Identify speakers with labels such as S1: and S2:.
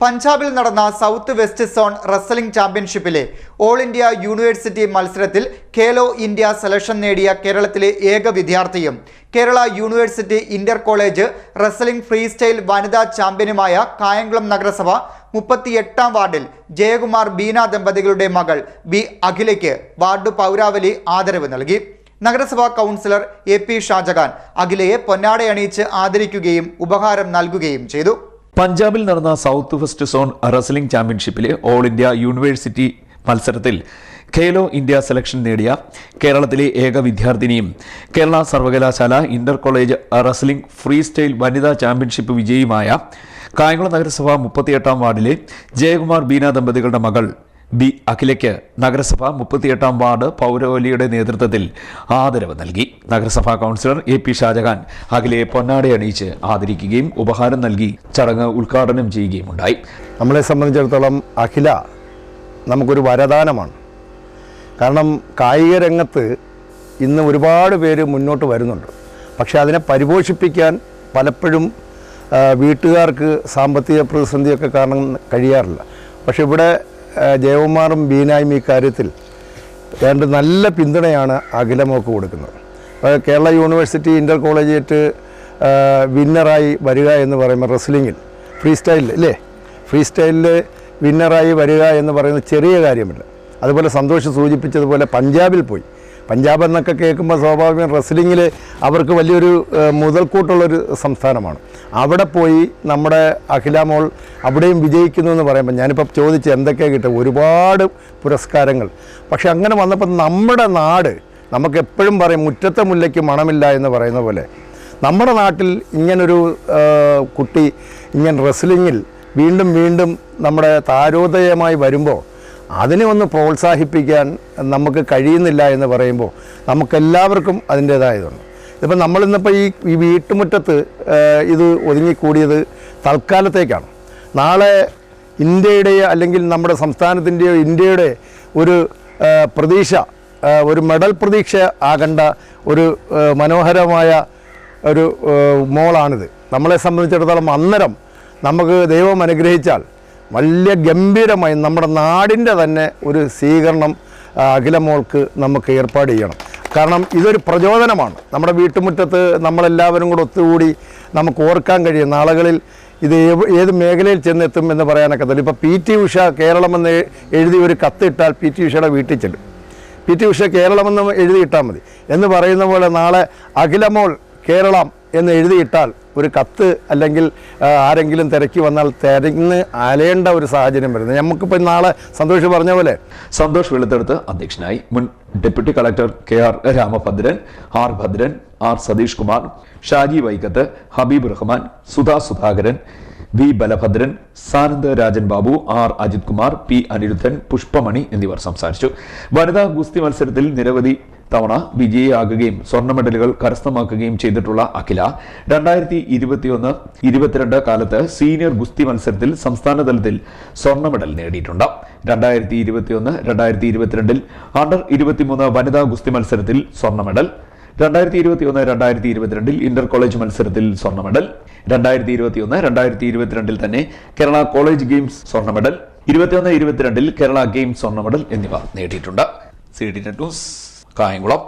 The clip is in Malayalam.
S1: പഞ്ചാബിൽ നടന്ന സൗത്ത് വെസ്റ്റ് സോൺ റസ്ലിംഗ് ചാമ്പ്യൻഷിപ്പിലെ ഓൾ ഇന്ത്യ യൂണിവേഴ്സിറ്റി മത്സരത്തിൽ ഖേലോ ഇന്ത്യ സെലക്ഷൻ നേടിയ കേരളത്തിലെ ഏക വിദ്യാർത്ഥിയും Kerala university inter college wrestling freestyle വനിതാ ചാമ്പ്യനുമായ കായംകുളം നഗരസഭ മുപ്പത്തിയെട്ടാം വാർഡിൽ ജയകുമാർ ബീന ദമ്പതികളുടെ മകൾ ബി അഖിലയ്ക്ക് വാർഡ് പൗരാവലി ആദരവ് നൽകി. നഗരസഭാ കൗൺസിലർ എ പി ഷാജഹാൻ അഖിലയെ പൊന്നാടയണിയിച്ച് ആദരിക്കുകയും ഉപഹാരം നൽകുകയും ചെയ്തു.
S2: പഞ്ചാബിൽ നടന്ന സൗത്ത് വെസ്റ്റ് സോൺ റെസ്ലിംഗ് ചാമ്പ്യൻഷിപ്പിലെ ഓൾ ഇന്ത്യ യൂണിവേഴ്സിറ്റി മത്സരത്തിൽ ഖേലോ ഇന്ത്യ സെലക്ഷൻ നേടിയ കേരളത്തിലെ ഏക വിദ്യാർത്ഥിനിയും കേരള സർവകലാശാല inter college wrestling freestyle വനിതാ ചാമ്പ്യൻഷിപ്പ് വിജയിയുമായ കായംകുളം നഗരസഭ മുപ്പത്തിയെട്ടാം വാർഡിലെ ജയകുമാർ ബീന ദമ്പതികളുടെ മകൾ ബി അഖിലയ്ക്ക് നഗരസഭ മുപ്പത്തിയെട്ടാം വാർഡ് പൗരവലിയുടെ നേതൃത്വത്തിൽ ആദരവ് നൽകി. നഗരസഭാ കൗൺസിലർ എ പി ഷാജഹാൻ അഖിലയെ പൊന്നാടി അണിയിച്ച് ആദരിക്കുകയും ഉപഹാരം നൽകി ചടങ്ങ് ഉദ്ഘാടനം ചെയ്യുകയും ഉണ്ടായി
S3: നമ്മളെ സംബന്ധിച്ചിടത്തോളം അഖില നമുക്കൊരു വരദാനമാണ്. കാരണം കായിക രംഗത്ത് ഇന്ന് ഒരുപാട് പേര് മുന്നോട്ട് വരുന്നുണ്ട്. പക്ഷേ അതിനെ പരിപോഷിപ്പിക്കാൻ പലപ്പോഴും വീട്ടുകാർക്ക് സാമ്പത്തിക പ്രതിസന്ധിയൊക്കെ കാരണം കഴിയാറില്ല. പക്ഷെ ഇവിടെ ജയകുമാറും ബീനായും ഈ കാര്യത്തിൽ ഏതാണ്ട് നല്ല പിന്തുണയാണ് അഖിലമോക്ക് കൊടുക്കുന്നത്. അപ്പോൾ കേരള യൂണിവേഴ്സിറ്റി ഇന്റർ കോളേജിയേറ്റ് വിന്നറായി വരിക എന്ന് പറയുമ്പോൾ റെസ്ലിങ്ങിൽ ഫ്രീ സ്റ്റൈലിൽ അല്ലേ ഫ്രീ സ്റ്റൈലിൽ വിന്നറായി വരിക എന്ന് പറയുന്നത് ചെറിയ കാര്യമല്ല. അതുപോലെ സന്തോഷം സൂചിപ്പിച്ചതുപോലെ പഞ്ചാബിൽ പോയി. പഞ്ചാബ് എന്നൊക്കെ കേൾക്കുമ്പോൾ സ്വാഭാവികം റെസ്ലിങ്ങിൽ അവർക്ക് വലിയൊരു മുതൽക്കൂട്ടുള്ളൊരു സംസ്ഥാനമാണ്. അവിടെ പോയി നമ്മുടെ അഖില മോൾ അവിടെയും വിജയിക്കുന്നു എന്ന് പറയുമ്പോൾ ഞാനിപ്പോൾ ചോദിച്ച് എന്തൊക്കെയാണ് കിട്ടുക? ഒരുപാട് പുരസ്കാരങ്ങൾ. പക്ഷെ അങ്ങനെ വന്നപ്പോൾ നമ്മുടെ നാട് നമുക്ക് എപ്പോഴും പറയും മുറ്റത്തെ മുല്ലയ്ക്ക് മണമില്ല എന്ന് പറയുന്ന പോലെ. നമ്മുടെ നാട്ടിൽ ഇങ്ങനൊരു കുട്ടി ഇങ്ങനെ റെസ്ലിങ്ങിൽ വീണ്ടും വീണ്ടും നമ്മുടെ താരോദയമായി വരുമ്പോൾ അതിനെ ഒന്ന് പ്രോത്സാഹിപ്പിക്കാൻ നമുക്ക് കഴിയുന്നില്ല എന്ന് പറയുമ്പോൾ നമുക്കെല്ലാവർക്കും അതിന്റേതായതുണ്ട്. ഇപ്പം നമ്മളിന്നിപ്പോൾ ഈ ഈ വീട്ടുമുറ്റത്ത് ഇത് ഒതുങ്ങിക്കൂടിയത് തൽക്കാലത്തേക്കാണ്. നാളെ ഇന്ത്യയുടെ അല്ലെങ്കിൽ നമ്മുടെ സംസ്ഥാനത്തിന്റെയോ ഇന്ത്യയുടെ ഒരു പ്രതീക്ഷ ഒരു മെഡൽ പ്രതീക്ഷ ആകേണ്ട ഒരു മനോഹരമായ ഒരു മോളാണിത്. നമ്മളെ സംബന്ധിച്ചിടത്തോളം അന്നരം നമുക്ക് ദൈവം അനുഗ്രഹിച്ചാൽ വലിയ ഗംഭീരമായി നമ്മുടെ നാടിന്റെ തന്നെ ഒരു സ്വീകരണം അഖിലമോൾക്ക് നമുക്ക് ഏർപ്പാട് ചെയ്യണം. കാരണം ഇതൊരു പ്രചോദനമാണ്. നമ്മുടെ വീട്ടുമുറ്റത്ത് നമ്മളെല്ലാവരും കൂടെ ഒത്തുകൂടി നമുക്ക് ഓർക്കാൻ കഴിയും നാളുകളിൽ ഇത് ഏത് മേഖലയിൽ ചെന്നെത്തും എന്ന് പറയാനൊക്കെ തന്നെ. ഇപ്പോൾ പി ടി ഉഷ കേരളമെന്ന് എഴുതി ഒരു കത്തിട്ടാൽ പി ടി ഉഷയുടെ വീട്ടിൽ ചെല്ലും. പി ടി ഉഷ കേരളമെന്ന് എഴുതിയിട്ടാൽ മതി. എന്ന് പറയുന്ന പോലെ നാളെ അഖിലമോൾ കേരളം എന്ന് എഴുതിയിട്ടാൽ ഒരു കത്ത് അല്ലെങ്കിൽ ആരെങ്കിലും തിരക്കി വന്നാൽ തിരഞ്ഞ് അലയേണ്ട ഒരു സാഹചര്യം വരുന്നത് നമുക്കിപ്പോൾ നാളെ സന്തോഷ് പറഞ്ഞ പോലെ.
S2: സന്തോഷ് വെളുത്തെടുത്ത് അധ്യക്ഷനായി മുൻ deputy collector K R Ramabhadran R Bhadran R Satheesh Kumar Shaji Vaikkath Habeeb Rahman Sudha Sudhakaran V Balabhadran Sananda Rajan Babu R Ajith Kumar P Anirudhan Pushpamani എന്നിവർ സംസാരിച്ചു. വനിതാ ഗുസ്തി മത്സരത്തിൽ നിരവധി തവണ വിജയിയാകുകയും സ്വർണ മെഡലുകൾ കരസ്ഥമാക്കുകയും ചെയ്തിട്ടുള്ള അഖില. രണ്ടായിരത്തി ഇരുപത്തിയൊന്ന് ഇരുപത്തിരണ്ട് കാലത്ത് സീനിയർ ഗുസ്തി മത്സരത്തിൽ സംസ്ഥാന തലത്തിൽ സ്വർണ മെഡൽ നേടിയിട്ടുണ്ട്. രണ്ടായിരത്തി ഇരുപത്തിയൊന്ന് രണ്ടായിരത്തി ഇരുപത്തിരണ്ടിൽ അണ്ടർ ഇരുപത്തിമൂന്ന് വനിതാ ഗുസ്തി മത്സരത്തിൽ സ്വർണ മെഡൽ. രണ്ടായിരത്തി ഇരുപത്തിയൊന്ന് രണ്ടായിരത്തി ഇരുപത്തിരണ്ടിൽ ഇന്റർ കോളേജ് മത്സരത്തിൽ സ്വർണ മെഡൽ. രണ്ടായിരത്തി ഇരുപത്തിയൊന്ന് രണ്ടായിരത്തി ഇരുപത്തിരണ്ടിൽ തന്നെ കേരള കോളേജ് ഗെയിംസ് സ്വർണ മെഡൽ. ഇരുപത്തിയൊന്ന് ഇരുപത്തിരണ്ടിൽ കേരള ഗെയിംസ് സ്വർണ മെഡൽ എന്നിവ നേടിയിട്ടുണ്ട്. C D news. കായംകുളം